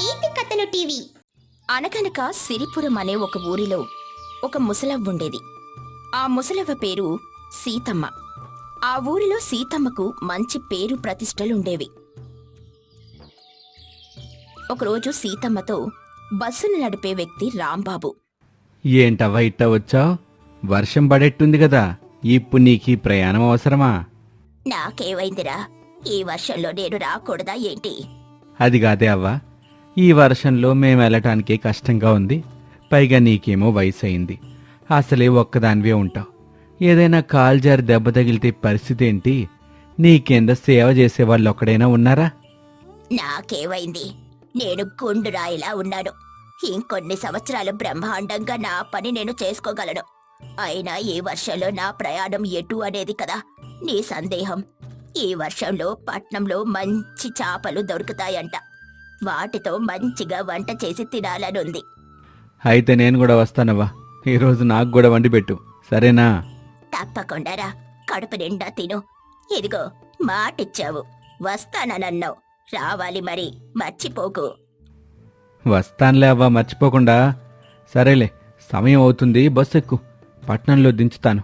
నీతి కథలు టీవీ. అనగనక సిరిపురం అనే ఒక ఊరిలో ఒక ముసలవ్వ ఉండేది. ఆ ముసలవ్వ పేరు సీతమ్మ. ఆ ఊరిలో సీతమ్మకు మంచి పేరు ప్రతిష్టలుండేవి ఒకరోజు సీతమ్మతో బస్సును నడిపే వ్యక్తి రాంబాబు. ఏంటవ్వా ఇట్టా వచ్చావు వర్షం పడేట్టుంది కదా ఇప్పుడు నీకు ప్రయాణం అవసరమా? నాకేమైందిరా? ఈ వర్షంలో నేను రాకూడదా ఏంటి? అది కాదే అవ్వా. ఈ వర్షంలో మేము వెళ్ళటానికి కష్టంగా ఉంది. పైగా నీకేమో వయసు అయింది అసలే ఒక్కదానివే ఉంటావు ఏదైనా కాల్ జారి దెబ్బ తగిలితే పరిస్థితి ఏంటి నీ కింద సేవ చేసేవాళ్ళు ఒక్కడైనా ఉన్నారా? నాకేమైంది? నేను గుండు రాయిలా ఉన్నాను. ఇంకొన్ని సంవత్సరాలు బ్రహ్మాండంగా నా పని నేను చేసుకోగలను. అయినా ఈ వర్షంలో నా ప్రయాణం ఎటు అనేది కదా నీ సందేహం. ఈ వర్షంలో పట్నంలో మంచి చేపలు దొరుకుతాయంట. వాటితో మంచిగా వంట చేసి తినాలనుంది. అయితే నేను కూడా వస్తానవ్వా. ఈరోజు నాకు కూడా వండి పెట్టు. సరేనా? తప్పకుండారా కడుపు నిండా తిను. ఇదిగో మాటిచ్చావు. వస్తానన్నావు రావాలి మరి. మర్చిపోకు. వస్తానులే అవ్వా మర్చిపోకుండా. సరేలే సమయం అవుతుంది బస్సు ఎక్కు పట్నంలో దించుతాను.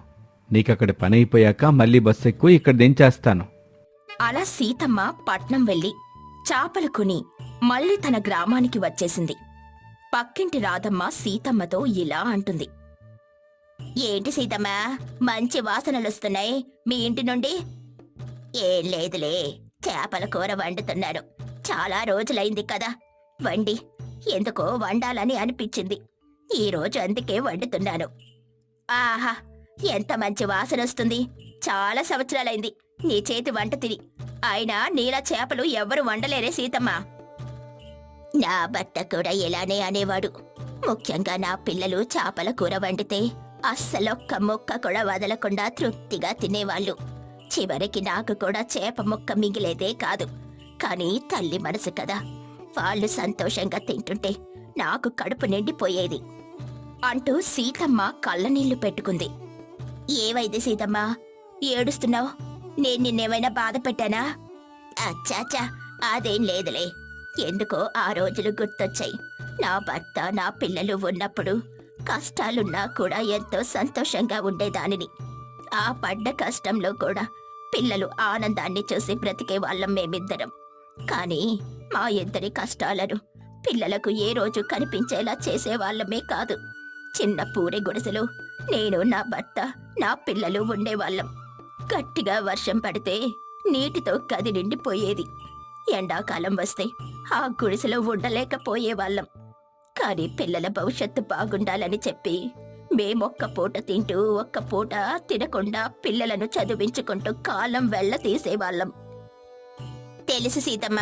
నీకక్కడ పని అయిపోయాక మళ్ళీ బస్సు ఎక్కు ఇక్కడ దించేస్తాను. అలా సీతమ్మ పట్నం వెళ్ళి చాపలు కొని మళ్ళీ తన గ్రామానికి వచ్చేసింది. పక్కింటి రాధమ్మ సీతమ్మతో ఇలా అంటుంది. ఏంటి సీతమ్మ? మంచి వాసనలొస్తున్నాయి. మీ ఇంటి నుండి? ఏం లేదులే. చేపల కూర వండుతున్నాను. చాలా రోజులైంది కదా. వండి. ఎందుకో వండాలని అనిపించింది. ఈరోజు అందుకే వండుతున్నాను. ఆహా! ఎంత మంచి వాసన వస్తుంది చాలా సంవత్సరాలైంది. నీ చేతి వంట తిని. అయినా నీలా చేపలు ఎవ్వరు వండలేరే సీతమ్మ. నా భర్త కూడా ఇలానే అనేవాడు. ముఖ్యంగా నా పిల్లలు చేపల కూర వండితే అస్సలొక్క ముక్క కూడా వదలకుండా తృప్తిగా తినేవాళ్ళు. చివరికి నాకు కూడా చేప ముక్క మిగిలేదే కాదు. కానీ తల్లి మనసు కదా. వాళ్ళు సంతోషంగా తింటుంటే నాకు కడుపు నిండిపోయేది. అంటూ సీతమ్మ కళ్ళనీళ్ళు పెట్టుకుంది. ఏవైంది సీతమ్మ? ఏడుస్తున్నావు? నేను నిన్నేమైనా బాధ పెట్టానా? అచ్చాచా అదేం లేదులే. ఎందుకో ఆ రోజులు గుర్తొచ్చాయి. నా భర్త నా పిల్లలు ఉన్నప్పుడు కష్టాలున్నా కూడా ఎంతో సంతోషంగా ఉండేదానిని. ఆ పడ్డ కష్టంలో కూడా పిల్లలు ఆనందాన్ని చూసి బ్రతికే వాళ్ళం మేమిద్దరం. కానీ మా ఇద్దరి కష్టాలను పిల్లలకు ఏ రోజు కనిపించేలా చేసేవాళ్ళమే కాదు. చిన్న పూరి గుడిసెలు నేను నా భర్త నా పిల్లలు ఉండేవాళ్ళం. గట్టిగా వర్షం పడితే నీటితో గది నిండిపోయేది. ఎండాకాలం వస్తే ఆ గుడిసెలో ఉండలేకపోయేవాళ్ళం. కానీ పిల్లల భవిష్యత్తు బాగుండాలని చెప్పి మేమొక్క పూట తింటూ ఒక్క పూట తినకుండా పిల్లలను చదివించుకుంటూ కాలం వెళ్ళ తీసేవాళ్ళం తెలుసు సీతమ్మ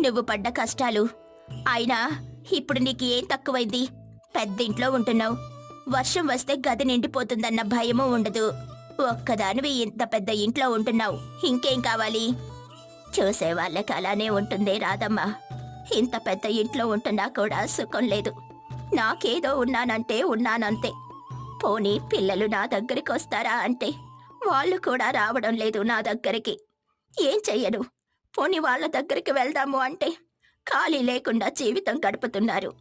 నువ్వు పడ్డ కష్టాలు. అయినా ఇప్పుడు నీకు ఏం తక్కువైంది? పెద్ద ఇంట్లో ఉంటున్నావు. వర్షం వస్తే గది నిండిపోతుందన్న భయము ఉండదు. ఒక్కదానివి ఇంత పెద్ద ఇంట్లో ఉంటున్నావు. ఇంకేం కావాలి? చూసే వాళ్ళకి అలానే ఉంటుందే రాదమ్మా ఇంత పెద్ద ఇంట్లో ఉంటున్నా కూడా సుఖం లేదు. నాకేదో ఉన్నానంటే ఉన్నానంతే. పోనీ పిల్లలు నా దగ్గరికి వస్తారా అంటే? వాళ్ళు కూడా రావడం లేదు నా దగ్గరికి. ఏం చెయ్యను? పోనీ వాళ్ళ దగ్గరికి వెళ్దాము అంటే? ఖాళీ లేకుండా జీవితం గడుపుతున్నారు.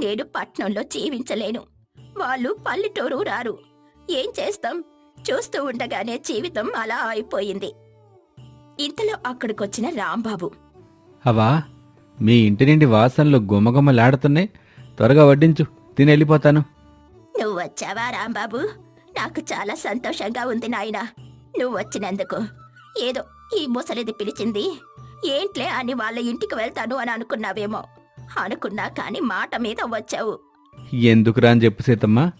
నేను పట్నంలో జీవించలేను. వాళ్ళు పల్లెటూరు రారు. ఏం చేస్తాం? చూస్తూ ఉండగానే జీవితం అలా అయిపోయింది. ఇంతలో అక్కడికొచ్చిన రాంబాబు. అవా మీ ఇంటి నుండి వాసనలు గుమగుమలాడుతున్నాయి. త్వరగా వడ్డించు తిని వెళ్ళిపోతాను. నువ్వు వచ్చావా రాంబాబు? నాకు చాలా సంతోషంగా ఉంది నాయనా. నువ్వు వచ్చినందుకు ఏదో ఈ ముసలిది పిలిచింది. ఏంట్లే అని వాళ్ళ ఇంటికి వెళ్తాను అని అనుకున్నావేమో. అనుకున్నా కాని మాట మీద వచ్చావు. ఎందుకురా అని చెప్పు సీతమ్మ.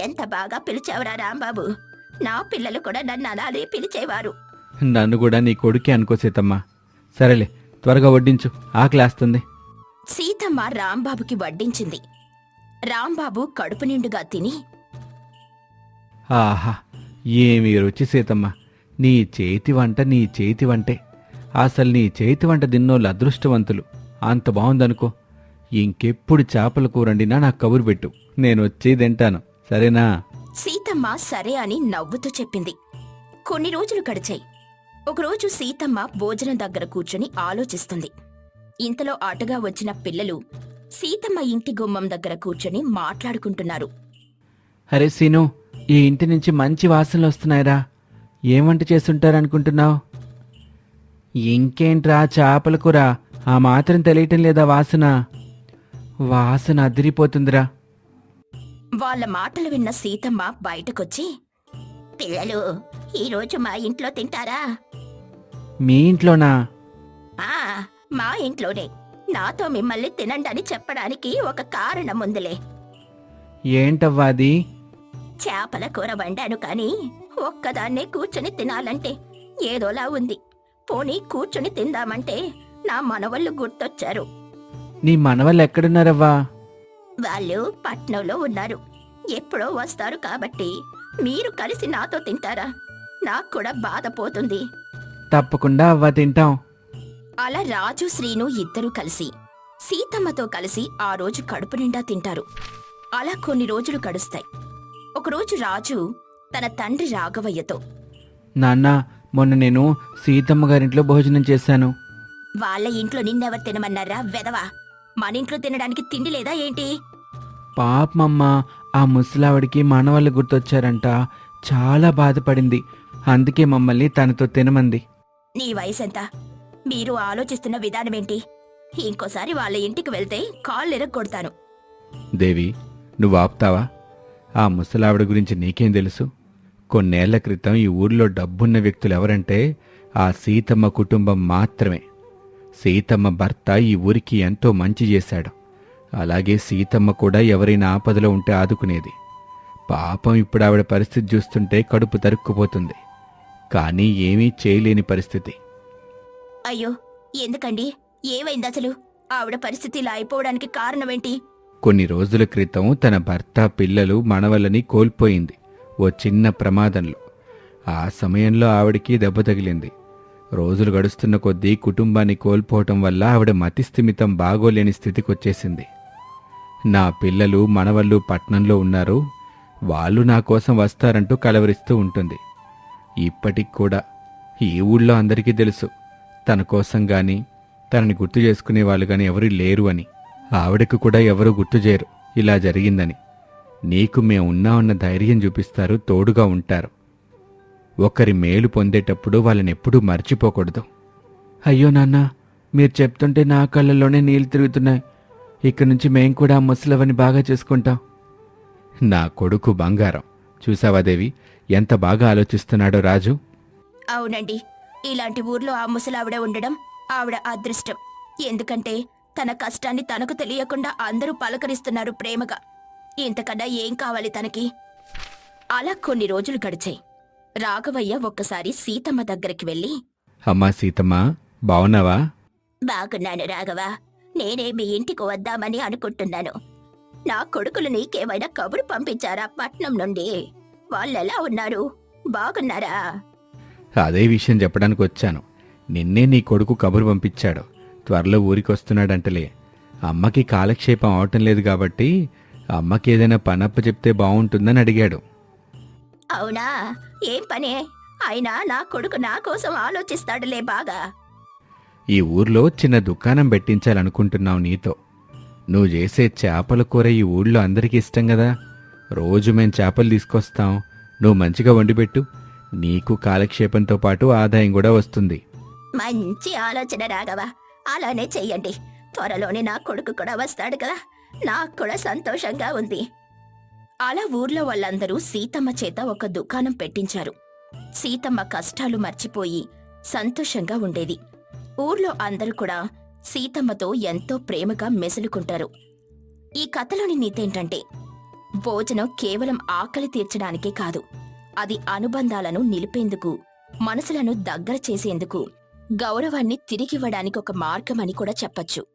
ఎంత బాగా పిలిచావురా రాంబాబు. నా పిల్లలు కూడా నన్ను అలానే పిలిచేవారు. నన్ను కూడా నీ కొడుకే అనుకో సీతమ్మ. సరేలే త్వరగా వడ్డించు. ఆకలేస్తుంది సీతమ్మ రాంబాబుకి వడ్డించింది. రాంబాబు కడుపు నిండుగా తిని ఆహా ఏమి రుచి సీతమ్మ. నీ చేతి వంట నీ చేతి వంటే. అసలు నీ చేతి వంట తిన్నోళ్ళు అదృష్టవంతులు. అంత బాగుందనుకో. ఇంకెప్పుడు చేపల కూరండినా నాకు కబురు పెట్టు. నేను వచ్చి తింటాను. సరేనా? సీతమ్మ సరే అని నవ్వుతూ చెప్పింది. కొన్ని రోజులు గడిచాయి. ఒకరోజు సీతమ్మ భోజనం దగ్గర కూర్చుని ఆలోచిస్తుంది. ఇంతలో ఆటగా వచ్చిన పిల్లలు సీతమ్మ ఇంటి గుమ్మం దగ్గర కూర్చొని మాట్లాడుకుంటున్నారు. అరే సీను ఈ ఇంటి నుంచి మంచి వాసనలు వస్తున్నాయిరా. ఏం వంట చేస్తుంటారనుకుంటున్నావు? ఇంకేంట్రా చేపల కూర? ఆ మాత్రం తెలియటం లేదా వాసన? వాసన అదిరిపోతుందిరా. వాళ్ళ మాటలు విన్న సీతమ్మ బయటకొచ్చి పిల్లలు ఈరోజు మా ఇంట్లో తింటారా? మీ ఇంట్లోనా? ఆ మా ఇంట్లోనే. నాతో మిమ్మల్ని తినండి అని చెప్పడానికి ఒక కారణం ఉందిలే ఏంటవ్వా అది? చేపల కూర వండాను కానీ ఒక్కదాన్నే కూర్చొని తినాలంటే ఏదోలా ఉంది. పోనీ కూర్చొని తిందామంటే నా మనవళ్ళు గుర్తొచ్చారు. నీ మనవళ్ళు ఎక్కడున్నారవ్వా? వాళ్ళు పట్నంలో ఉన్నారు. ఎప్పుడో వస్తారు కాబట్టి మీరు కలిసి నాతో తింటారా? నాకు కూడా బాధ పోతుంది. తప్పకుండా అవ్వా తింటాం. అలా రాజు శ్రీను ఇద్దరూ కలిసి సీతమ్మతో కలిసి ఆ రోజు కడుపు నిండా తింటారు. అలా కొన్ని రోజులు గడుస్తాయి. ఒకరోజు రాజు తన తండ్రి రాఘవయ్యతో నాన్న మొన్న నేను సీతమ్మ గారింట్లో భోజనం చేశాను. వాళ్ళ ఇంట్లో నిన్నెవరు తినమన్నారా? వెదవా? మన ఇంట్లో తినడానికి తిండి లేదా ఏంటి? పాపమమ్మ ఆ ముసలావిడికి మనవాళ్ళు గుర్తొచ్చారంట. చాలా బాధపడింది. అందుకే మమ్మల్ని తనతో తినమంది. నీ వయసెంత? మీరు ఆలోచిస్తున్న విధానమేంటి? ఇంకోసారి వాళ్ళ ఇంటికి వెళ్తే కాళ్ళు ఎరగొడతాను. దేవి నువ్వు ఆపుతావా? ఆ ముసలావిడ గురించి నీకేం తెలుసు? కొన్నేళ్ళ క్రితం ఈ ఊర్లో డబ్బున్న వ్యక్తులు ఎవరంటే ఆ సీతమ్మ కుటుంబం మాత్రమే. సీతమ్మ భర్త ఈ ఊరికి ఎంతో మంచి చేశాడు. అలాగే సీతమ్మ కూడా ఎవరైనా ఆపదలో ఉంటే ఆదుకునేది. పాపం ఇప్పుడు ఆవిడ పరిస్థితి చూస్తుంటే కడుపు తరుక్కుపోతుంది. కానీ ఏమీ చేయలేని పరిస్థితి. అయ్యో ఎందుకండి? ఏమైంది అసలు? ఆవిడ పరిస్థితి ఇలా అయిపోవడానికి కారణమేంటి? కొన్ని రోజుల క్రితం తన భర్త పిల్లలు మనవలని కోల్పోయింది. ఓ చిన్న ప్రమాదంలో. ఆ సమయంలో ఆవిడికి దెబ్బ తగిలింది. రోజులు గడుస్తున్న కొద్దీ కుటుంబాన్ని కోల్పోవటం వల్ల ఆవిడ మతిస్థిమితం బాగోలేని స్థితికొచ్చేసింది. నా పిల్లలు మనవళ్ళు పట్నంలో ఉన్నారు. వాళ్ళు నా కోసం వస్తారంటూ కలవరిస్తూ ఉంటుంది. ఇప్పటికి కూడా ఈ ఊళ్ళో అందరికీ తెలుసు. తన కోసం గాని తనని గుర్తు చేసుకునే వాళ్ళు గాని ఎవరు లేరు అని. ఆవిడకు కూడా ఎవరు గుర్తు చేయరు. ఇలా జరిగిందని. నీకు మేమున్నామన్న ధైర్యం చూపిస్తారు తోడుగా ఉంటారు. ఒకరి మేలు పొందేటప్పుడు వాళ్ళని ఎప్పుడూ మర్చిపోకూడదు. అయ్యో నాన్న మీరు చెప్తుంటే నా కళ్ళల్లోనే నీళ్ళు తిరుగుతున్నాయి. ఇక్కడి నుంచి మేం కూడా ముసలవని బాగా చేసుకుంటాం. నా కొడుకు బంగారం. చూసావా దేవి ఎంత బాగా ఆలోచిస్తున్నాడో రాజు. అవునండి ఇలాంటి ఊర్లో ఆ ముసలావిడ ఉండడం ఆవిడ అదృష్టం. ఎందుకంటే తన కష్టాన్ని తనకు తెలియకుండా అందరూ పలకరిస్తున్నారు ప్రేమగా. ఇంతకన్నా ఏం కావాలి తనకి? అలా కొన్ని రోజులు గడిచాయి. రాఘవయ్య ఒక్కసారి సీతమ్మ దగ్గరికి వెళ్ళి అమ్మా సీతమ్మ బావున్నావా? బాగున్నాను రాఘవ. నేనే మీ ఇంటికి వద్దామని అనుకుంటున్నాను. నా కొడుకులు నీకేమైనా కబురు పంపించారా పట్నం నుండి? వాళ్ళెలా ఉన్నారు? బాగున్నారా? అదే విషయం చెప్పడానికి వచ్చాను. నిన్నే నీ కొడుకు కబురు పంపించాడు. త్వరలో ఊరికి వస్తున్నాడంటలే అమ్మకి కాలక్షేపం అవటం లేదు కాబట్టి అమ్మకి ఏదైనా పనప్ప చెప్తే బాగుంటుందని అడిగాడు. అవునా? ఏం పనే? అయినా నా కొడుకు నా కోసం ఆలోచిస్తాడులే బాగా. ఈ ఊర్లో చిన్న దుకాణం పెట్టించాలనుకుంటున్నావు నీతో. నువ్వు చేసే చేపల కూర ఈ ఊళ్ళో అందరికీ ఇష్టం కదా? రోజు మేం చేపలు తీసుకొస్తాం. నువ్వు మంచిగా వండిపెట్టు నీకు కాలక్షేపంతో పాటు ఆదాయం కూడా వస్తుంది. మంచి ఆలోచన రాఘవ. అలానే చెయ్యండి. త్వరలోనే నా కొడుకు కూడా వస్తాడు కదా. నాకు కూడా సంతోషంగా ఉంది. అలా ఊర్లో వాళ్ళందరూ సీతమ్మ చేత ఒక దుకాణం పెట్టించారు. సీతమ్మ కష్టాలు మర్చిపోయి సంతోషంగా ఉండేది. ఊర్లో అందరూ కూడా సీతమ్మతో ఎంతో ప్రేమగా మెసులుకుంటారు. ఈ కథలోని నీతేంటంటే భోజనం కేవలం ఆకలి తీర్చడానికే కాదు అది అనుబంధాలను నిలిపేందుకు మనసులను దగ్గర చేసేందుకు గౌరవాన్ని తిరిగివ్వడానికి ఒక మార్గమని కూడా చెప్పచ్చు.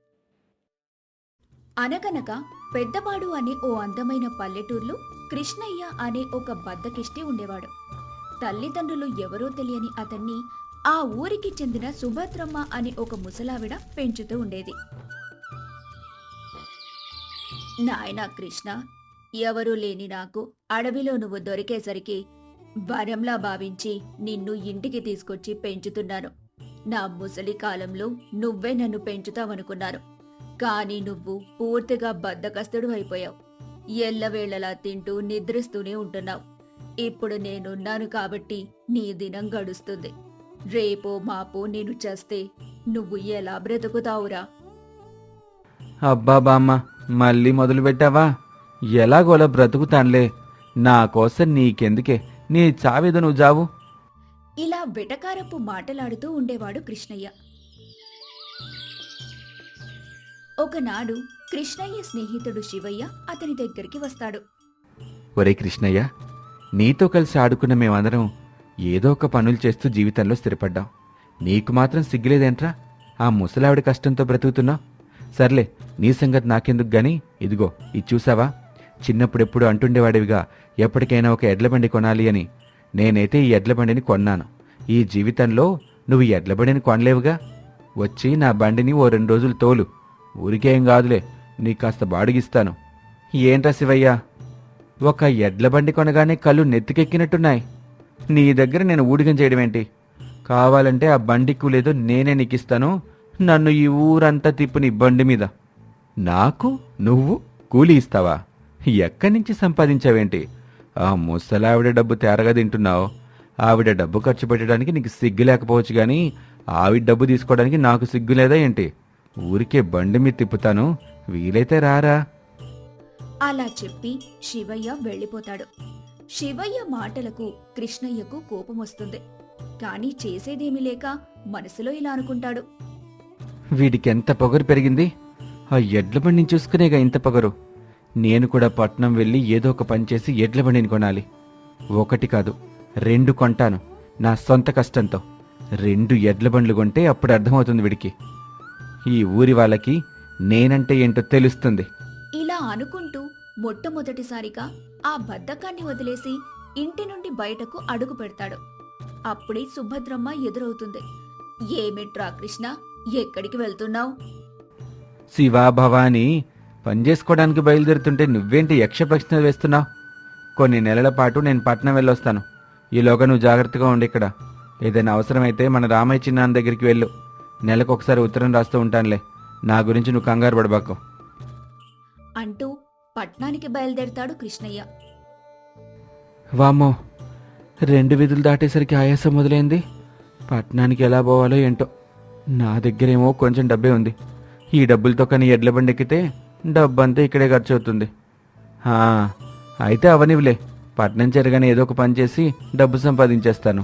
అనగనగా పెద్దపాడు అనే ఓ అందమైన పల్లెటూరులో కృష్ణయ్య అనే ఒక బద్దకిష్టి ఉండేవాడు. తల్లిదండ్రులు ఎవరో తెలియని అతన్ని ఆ ఊరికి చెందిన సుభద్రమ్మ అనే ఒక ముసలావిడ పెంచుతూ ఉండేది. నాయనా కృష్ణ ఎవరూ లేని నాకు అడవిలో నువ్వు దొరికేసరికి వరంలా భావించి నిన్ను ఇంటికి తీసుకొచ్చి పెంచుతున్నాను. నా ముసలి కాలంలో నువ్వే నన్ను పెంచుతావనుకున్నాను కానీ నువ్వు పూర్తిగా బద్దకస్తుడు అయిపోయావు. ఎల్లవేళలా తింటూ నిద్రిస్తూనే ఉంటున్నావు. ఇప్పుడు నేనున్నాను కాబట్టి నీ దినం గడుస్తుంది. రేపో మాపో నేను చేస్తే నువ్వు ఎలా బ్రతుకుతావురా? అబ్బా బామ్మ మళ్ళీ మొదలు పెట్టావా? ఎలాగోలా బ్రతుకుతానులే. నా కోసం నీకెందుకే? నీ చావేదో నువ్వు జావు. ఇలా వెటకారపు మాటలాడుతూ ఉండేవాడు కృష్ణయ్య. ఒకనాడు కృష్ణయ్య స్నేహితుడు శివయ్య అతని దగ్గరికి వస్తాడు. ఒరే కృష్ణయ్య నీతో కలిసి ఆడుకున్న మేమందరం ఏదో ఒక పనులు చేస్తూ జీవితంలో స్థిరపడ్డాం. నీకు మాత్రం సిగ్గులేదేంట్రా? ఆ ముసలావిడ కష్టంతో బ్రతుకుతున్నావు. సర్లే నీ సంగతి నాకెందుకు గాని? ఇదిగో ఇది చూసావా? చిన్నప్పుడెప్పుడు అంటుండేవాడివిగా ఎప్పటికైనా ఒక ఎడ్ల బండి కొనాలి అని. నేనైతే ఈ ఎడ్ల బండిని కొన్నాను. ఈ జీవితంలో నువ్వు ఎడ్లబండిని కొనలేవుగా? వచ్చి నా బండిని ఓ రెండు రోజులు తోలు. ఊరికేం కాదులే నీకు కాస్త బాడుగిస్తాను. ఏంట్రా శివయ్య? ఒక ఎడ్ల బండి కొనగానే కళ్ళు నెత్తికెక్కినట్టున్నాయి. నీ దగ్గర నేను ఊడిగం చేయడం ఏంటి కావాలంటే ఆ బండికు లేదో నేనే నీకిస్తాను నన్ను ఈ ఊరంతా తిప్పు నీ బండి మీద. నాకు? నువ్వు? కూలి ఇస్తావా? ఎక్కడి నుంచి సంపాదించావేంటి? ఆ ముసలావిడ డబ్బు తేరగా తింటున్నావు. ఆవిడ డబ్బు ఖర్చు పెట్టడానికి నీకు సిగ్గు లేకపోవచ్చు కానీ ఆవిడ డబ్బు తీసుకోవడానికి నాకు సిగ్గు లేదా ఏంటి? ఊరికే బండి మీద తిప్పుతాను. వీలైతే రారా. అలా చెప్పి శివయ్య వెళ్ళిపోతాడు. శివయ్య మాటలకు కృష్ణయ్యకు కోపం వస్తుంది. కాని చేసేదేమీ లేక మనసులో ఇలా అనుకుంటాడు. వీడికి ఎంత పొగరు పెరిగింది? ఆ ఎడ్ల బండిని చూసుకునేగా ఇంత పొగరు. నేను కూడా పట్నం వెళ్ళి ఏదో ఒక పని చేసి ఎడ్ల బండిని కొనాలి. ఒకటి కాదు రెండు కొంటాను నా సొంత కష్టంతో. రెండు ఎడ్ల బండ్లు కొంటే అప్పుడు అర్థమవుతుంది వీడికి. ఈ ఊరి వాళ్ళకి నేనంటే ఏంటో తెలుస్తుంది. ఇలా అనుకుంటూ మొట్టమొదటిసారిగా ఆ బద్ధకాన్ని వదిలేసి ఇంటి నుండి బయటకు అడుగు పెడతాడు. అప్పుడే సుభద్రమ్మ ఎదురవుతుంది. ఏమిట్రా కృష్ణ ఎక్కడికి వెళ్తున్నావు? శివా భవాని పని చేసుకోవడానికి బయలుదేరుతుంటే నువ్వేంటి యక్ష ప్రశ్నలు వేస్తున్నావు? కొన్ని నెలల పాటు నేను పట్నం వెళ్ళొస్తాను. ఈలోగా నువ్వు జాగ్రత్తగా ఉండి ఇక్కడ. ఏదైనా అవసరమైతే మన రామయ్య చిన్నాన్న దగ్గరికి వెళ్ళు. నెలకు ఒకసారి ఉత్తరం రాస్తూ ఉంటానులే. నా గురించి నువ్వు కంగారు పడబాకు. అంటూ పట్నానికి బయలుదేరతాడు కృష్ణయ్య. వామ్మో రెండు విధులు దాటేసరికి ఆయాసం మొదలైంది. పట్నానికి ఎలా పోవాలో ఏంటో. నా దగ్గరేమో కొంచెం డబ్బే ఉంది. ఈ డబ్బులతో కానీ ఎడ్ల బండి ఎక్కితే డబ్బంతా ఇక్కడే ఖర్చు అవుతుంది అయితే అవనివ్వలే పట్నం చెరగానే ఏదో ఒక పని చేసి డబ్బు సంపాదించేస్తాను.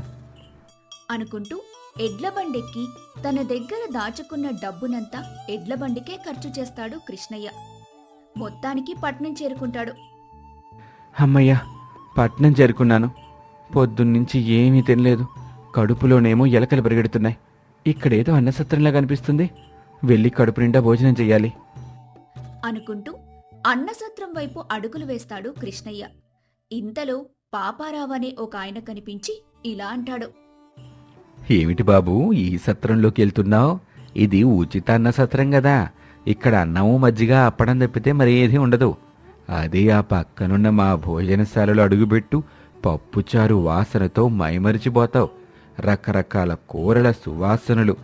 అనుకుంటూ ఎడ్ల బండెక్కి తన దగ్గర దాచుకున్న డబ్బునంతా ఎడ్ల బండికే ఖర్చు చేస్తాడు కృష్ణయ్య. మొత్తానికి పట్నం చేరుకుంటాడు. అమ్మయ్యా పట్నం చేరుకున్నాను. పొద్దున్నుంచి ఏమీ తినలేదు. కడుపులోనేమో ఎలకలు పరిగెడుతున్నాయి. ఇక్కడేదో అన్నసత్రంలా కనిపిస్తుంది. వెళ్ళి కడుపు నిండా భోజనం చెయ్యాలి. అనుకుంటూ అన్నసత్రం వైపు అడుగులు వేస్తాడు కృష్ణయ్య. ఇంతలో పాపారావు అనే ఒక ఆయన కనిపించి ఇలా అంటాడు. ఏమిటి బాబు ఈ సత్రంలోకి వెళ్తున్నావు? ఇది ఉచిత అన్న సత్రం కదా ఇక్కడ అన్నము మజ్జిగ అప్పడం తప్పితే మరి ఏది ఉండదు. అదే ఆ పక్కనున్న మా భోజనశాలలో అడుగుపెట్టు పప్పుచారు వాసనతో మైమరిచిపోతావు. రకరకాల కూరల సువాసనలు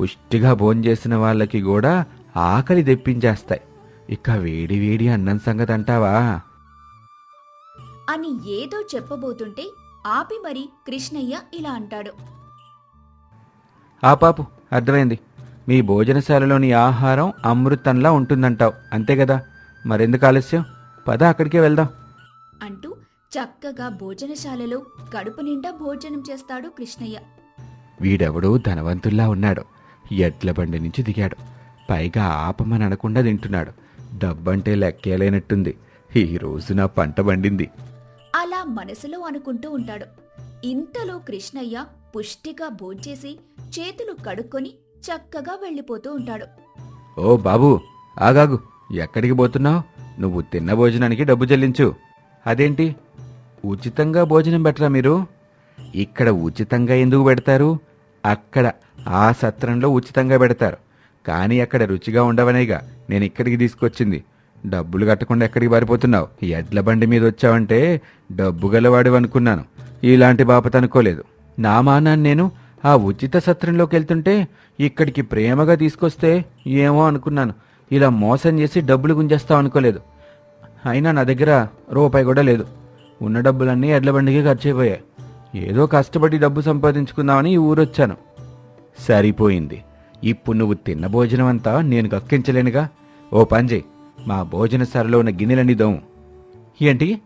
పుష్టిగా భోంచేసిన వాళ్ళకి కూడా ఆకలి తెప్పించేస్తాయి. ఇక వేడి వేడి అన్నం సంగతి అంటావా? అని ఏదో చెప్పబోతుంటే ఆపి మరి కృష్ణయ్య ఇలా అంటాడు. ఆ పాపు అర్థమైంది. మీ భోజనశాలలోని ఆహారం అమృతంలా ఉంటుందంటావు అంతే కదా? మరెందుకు ఆలస్యం? పద అక్కడికే వెళ్దాం. అంటూ చక్కగా భోజనశాలలో కడుపు నిండా భోజనం చేస్తాడు కృష్ణయ్య. వీడెవడో ధనవంతుల్లా ఉన్నాడు. ఎడ్ల బండి నుంచి దిగాడు. పైగా ఆపమని అనకుండా తింటున్నాడు. డబ్బంటే లెక్కేలేనట్టుంది. ఈ రోజు నా పంట పండింది. అలా మనసులో అనుకుంటూ ఉంటాడు. ఇంతలో కృష్ణయ్య పుష్టిగా భోంచేసి చేతులు కడుక్కొని చక్కగా వెళ్ళిపోతూ ఉంటాడు. ఓ బాబు ఆగాగు. ఎక్కడికి పోతున్నావు? నువ్వు తిన్న భోజనానికి డబ్బు చెల్లించు. అదేంటి? ఉచితంగా భోజనం పెట్టరా మీరు? ఇక్కడ ఉచితంగా ఎందుకు పెడతారు? అక్కడ ఆ సత్రంలో ఉచితంగా పెడతారు. కానీ అక్కడ రుచిగా ఉండవనేగా. నేను ఇక్కడికి తీసుకొచ్చింది. డబ్బులు కట్టకుండా ఎక్కడికి పారిపోతున్నావు? ఎడ్ల బండి మీద వచ్చావంటే డబ్బు గలవాడు అనుకున్నాను ఇలాంటి బాపత అనుకోలేదు. నా మానాన్ని నేను ఆ ఉచిత సత్రంలోకి వెళ్తుంటే ఇక్కడికి ప్రేమగా తీసుకొస్తే ఏమో అనుకున్నాను. ఇలా మోసం చేసి డబ్బులు గుంజేస్తావు అనుకోలేదు. అయినా నా దగ్గర రూపాయి కూడా లేదు. ఉన్న డబ్బులన్నీ ఎడ్ల బండికి ఖర్చు అయిపోయాయి ఏదో కష్టపడి డబ్బు సంపాదించుకుందామని ఈ ఊరొచ్చాను. సరిపోయింది. ఇప్పుడు నువ్వు తిన్న భోజనం అంతా నేను కక్కించలేనుగా. ఓ పని మా భోజనశాలలో ఉన్న గిన్నెలన్నీ దోము. ఏంటి?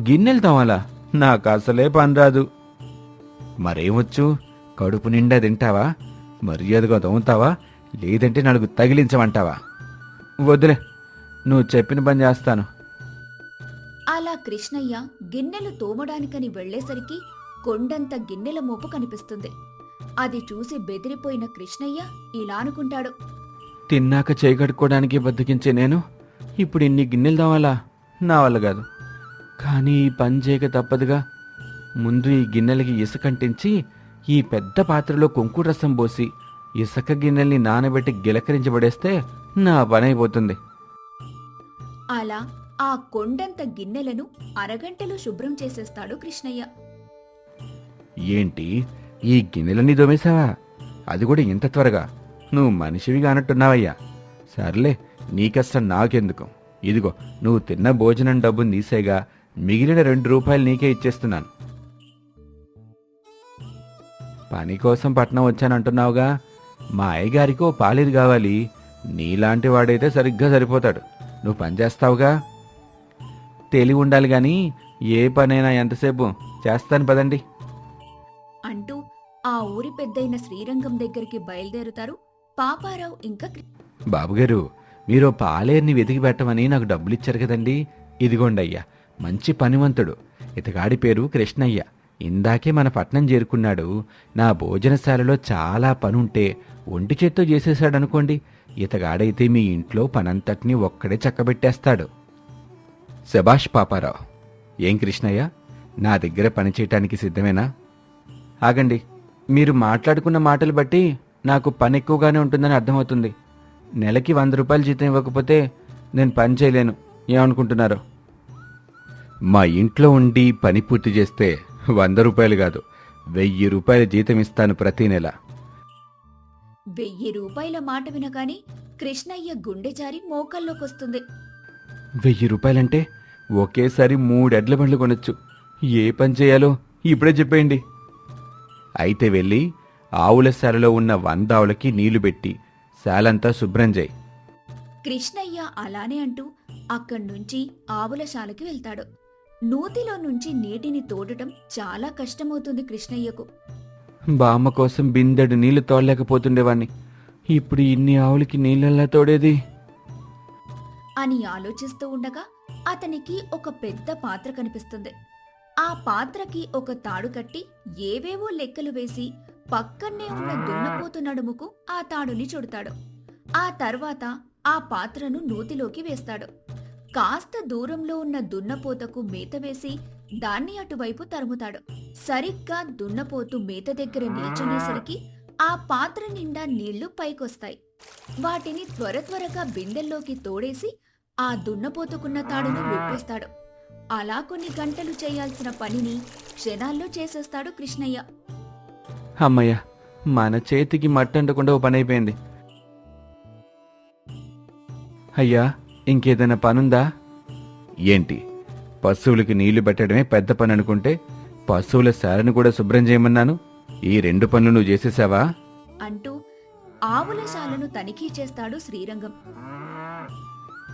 గిన్నెలు తోమాలా? నాకు అసలే పని రాదు. మరేమొచ్చు? కడుపు నిండా తింటావా? మర్యాదగా తోముతావా లేదంటే నలుగు తగిలించమంటావా? వద్దులే నువ్వు చెప్పిన పని చేస్తాను. అలా కృష్ణయ్య గిన్నెలు తోమడానికని వెళ్ళేసరికి కొండంత గిన్నెల మోపు కనిపిస్తుంది. అది చూసి బెదిరిపోయిన కృష్ణయ్య ఇలా అనుకుంటాడు. తిన్నాక చేయగడుకోవడానికి బతికించే నేను? ఇప్పుడు ఇన్ని గిన్నెలు తోమాలా? నా వల్ల కాదు. కానీ ఈ పని చేయక తప్పదుగా. ముందు ఈ గిన్నెలకి ఇసుకంటించి ఈ పెద్ద పాత్రలో కొంకు రసం పోసి ఇసుక గిన్నెల్ని నానబెట్టి గిలకరించబడేస్తే నా పని అయిపోతుంది అలా ఆ కొండంత గిన్నెలను అరగంటలో శుభ్రం చేసేస్తాడు కృష్ణయ్య. ఏంటి? ఈ గిన్నెలన్నీ దోమేశావా అది కూడా ఇంత త్వరగా. నువ్వు మనిషివి కానట్టున్నావయ్యా. సర్లే నీ కష్టం నాకెందుకు? ఇదిగో నువ్వు తిన్న భోజనం డబ్బుని తీసేగా మిగిలిన రెండు రూపాయలు నీకే ఇచ్చేస్తున్నాను. పని కోసం పట్నం వచ్చానంటున్నావుగా. మా అయ్యగారికి ఓ పాలేరు కావాలి. నీలాంటి వాడైతే సరిగ్గా సరిపోతాడు. నువ్వు పని చేస్తావుగా? తెలివి ఉండాలి గాని ఏ పనైనా ఎంతసేపు? చేస్తాను పదండి. అంటూ ఆ ఊరి పెద్దయిన శ్రీరంగం దగ్గరికి బయలుదేరుతారు పాపారావు ఇంకా కృ- బాబుగారు మీరు పాలేరుని వెతికి పెట్టమని నాకు డబ్బులు ఇచ్చారు కదండి. ఇదిగోండి అయ్యా మంచి పనివంతుడు. ఇతగాడి పేరు కృష్ణయ్య. ఇందాకే మన పట్నం చేరుకున్నాడు. నా భోజనశాలలో చాలా పనుంటే ఒంటి చేత్తో చేసేశాడనుకోండి. ఇతగాడైతే మీ ఇంట్లో పనంతటినీ ఒక్కడే చక్కబెట్టేస్తాడు. శభాష్ పాపారావు ఏం కృష్ణయ్య? నా దగ్గర పని చేయటానికి సిద్ధమేనా? ఆగండి. మీరు మాట్లాడుకున్న మాటలు బట్టి నాకు పని ఎక్కువగానే ఉంటుందని అర్థమవుతుంది. నెలకి వంద రూపాయలు జీతం ఇవ్వకపోతే నేను పని చేయలేను. ఏమనుకుంటున్నారు? మా ఇంట్లో ఉండి పని పూర్తి చేస్తే వంద రూపాయలు కాదు వెయ్యి రూపాయల జీతం ఇస్తాను ప్రతి నెల. వెయ్యి రూపాయల మాట వినగాని కృష్ణయ్య గుండె జారి మోకల్లోకొస్తుంది. వెయ్యి రూపాయలంటే ఒకేసారి మూడెడ్ల బండ్లు కొనొచ్చు. ఏ పని చేయాలో ఇప్పుడే చెప్పేయండి. అయితే వెళ్ళి ఆవుల శాలలో ఉన్న వంద ఆవులకి నీళ్ళు పెట్టి శాలంతా శుభ్రం చేయి. కృష్ణయ్య అలానే అంటూ అక్కడ్నుంచి ఆవులశాలకి వెళ్తాడు. నూతిలో నుంచి నీటిని తోడటం చాలా కష్టమవుతుంది కృష్ణయ్యకు. బామ్మ కోసం బిందెడు నీళ్ళు తోడలేకపోతుండేవాణ్ణి. ఇప్పుడు ఇన్ని ఆవులకి నీళ్ళెల్లా తోడేది? అని ఆలోచిస్తూ ఉండగా అతనికి ఒక పెద్ద పాత్ర కనిపిస్తుంది. ఆ పాత్రకి ఒక తాడు కట్టి ఏవేవో లెక్కలు వేసి పక్కనే ఉన్న దున్నపోతు నడుముకు ఆ తాడుని చుడతాడు. ఆ తర్వాత ఆ పాత్రను నూతిలోకి వేస్తాడు. కాస్త దూరంలో ఉన్న దున్నపోతకు మేత వేసి దాన్ని అటువైపు తరుముతాడు. సరిగ్గా దున్నపోతు మేత దగ్గర నిల్చునేసరికి ఆ పాత్ర నిండా నీళ్ళు పైకొస్తాయి. వాటిని త్వర త్వరగా బిందెల్లోకి తోడేసి ఆ దున్నపోతుకున్న తాడును విప్పేస్తాడు. అలా కొన్ని గంటలు చేయాల్సిన పనిని క్షణాల్లో చేసేస్తాడు కృష్ణయ్య. అమ్మయ్య మన చేతికి మట్టంటకుండా ఓ పని అయిపోయింది అయ్యా ఇంకేదైనా పనుందా? ఏంటి? పశువులకి నీళ్ళు పెట్టడమే పెద్ద పని అనుకుంటే పశువుల శాలను కూడా శుభ్రం చేయమన్నాను. ఈ రెండు పనులు నువ్వు చేసేసావా? అంటూ ఆవుల శాలను తనిఖీ చేస్తాడు శ్రీరంగం.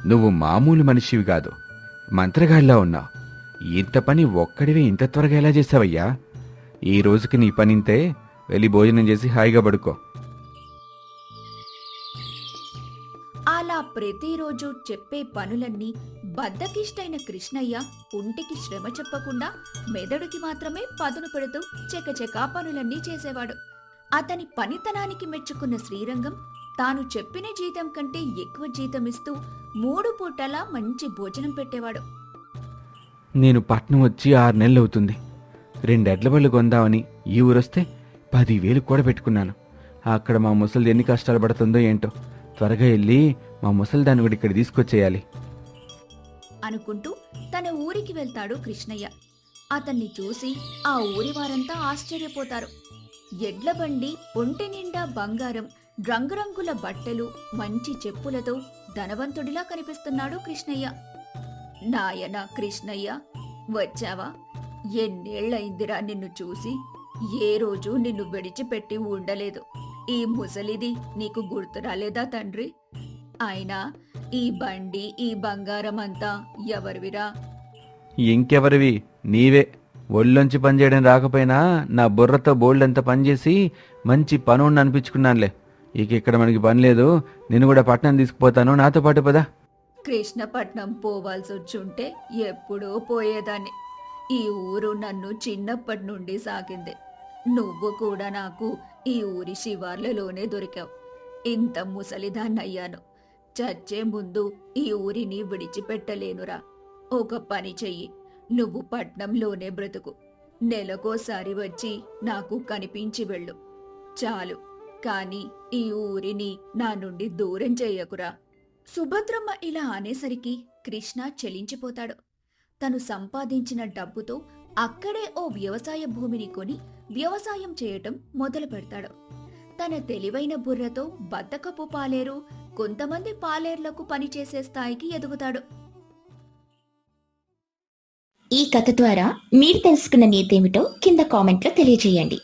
నువ్వు మామూలు మనిషివి కాదు. మంత్రగాడిలా ఉన్నావు. ఇంత పని ఒక్కడివే ఇంత త్వరగా ఎలా చేసావయ్యా? ఈ రోజుకి నీ పనింతే వెళ్ళి భోజనం చేసి హాయిగా పడుకో. ప్రతిరోజు చెప్పే పనులన్నీ బద్దకిష్టైన కృష్ణయ్య ఒంటికి శ్రమ చెప్పకుండా మెదడుకి మాత్రమే పదును పెడుతూ చెకచెకా పనులన్నీ చేసేవాడు. అతని పనితనానికి మెచ్చుకున్న శ్రీరంగం తాను చెప్పిన జీతం కంటే ఎక్కువ జీతం ఇస్తూ మూడు పూటలా మంచి భోజనం పెట్టేవాడు. నేను పట్నం వచ్చి ఆరు నెలలు అవుతుంది. రెండు ఎడ్ల బళ్ళు కొందామని ఈ ఊరొస్తే పదివేలు కూడా పెట్టుకున్నాను అక్కడ మా ముసలిది ఎన్ని కష్టాలు పడుతుందో ఏంటో త్వరగా వెళ్ళి మా ముసలిదాన్ని కూడా ఇక్కడ తీసుకొచ్చేయాలి. అనుకుంటూ తన ఊరికి వెళ్తాడు కృష్ణయ్య. అతన్ని చూసి ఆ ఊరి వారంతా ఆశ్చర్యపోతారు. ఎడ్ల బండి ఒంటి నిండా బంగారం రంగురంగుల బట్టలు మంచి చెప్పులతో ధనవంతుడిలా కనిపిస్తున్నాడు కృష్ణయ్య. నాయన కృష్ణయ్య వచ్చావా? ఎన్నేళ్ళైందిరా నిన్ను చూసి? ఏ రోజు నిన్ను విడిచిపెట్టి ఉండలేదు. ఈ ముసలిది నీకు గుర్తు రాలేదా తండ్రి? అయినా ఈ బండి ఈ బంగారం అంతా ఎవరివిరా? ఇంకెవరివి? నీవే. ఒళ్ళొంచి పనిచేయడం రాకపోయినా నా బుర్రతో బోల్డ్ అంత పనిచేసి మంచి పనుండి అనిపించుకున్నానులే. ఇక ఇక్కడ మనకి పని లేదు. నేను కూడా పట్టణం తీసుకుపోతాను. నాతో పాటు పదా. కృష్ణపట్నం పోవాల్సి వచ్చుంటే ఎప్పుడో పోయేదాన్ని. ఈ ఊరు నన్ను చిన్నప్పటి నుండి సాకింది. నువ్వు కూడా నాకు ఈ ఊరి శివార్లలోనే దొరికావు. ఇంత ముసలిదాన్నయ్యాను. చచ్చే ముందు ఈ ఊరిని విడిచిపెట్టలేనురా. ఒక పని చెయ్యి. నువ్వు పట్నంలోనే బ్రతుకు. నెలకోసారి వచ్చి నాకు కనిపించి వెళ్ళు. చాలు. కాని ఈ ఊరిని నా నుండి దూరం చెయ్యకురా. సుభద్రమ్మ ఇలా అనేసరికి కృష్ణ చెలించిపోతాడు. తను సంపాదించిన డబ్బుతో అక్కడే ఓ వ్యవసాయ భూమిని కొని వ్యవసాయం చేయటం మొదలు పెడతాడు తన తెలివైన బుర్రతో బద్దకపు పాలేరు కొంతమంది పాలేర్లకు పనిచేసే స్థాయికి ఎదుగుతాడు. ఈ కథ ద్వారా మీరు తెలుసుకున్న నీతేమిటో కింద కామెంట్లో తెలియజేయండి.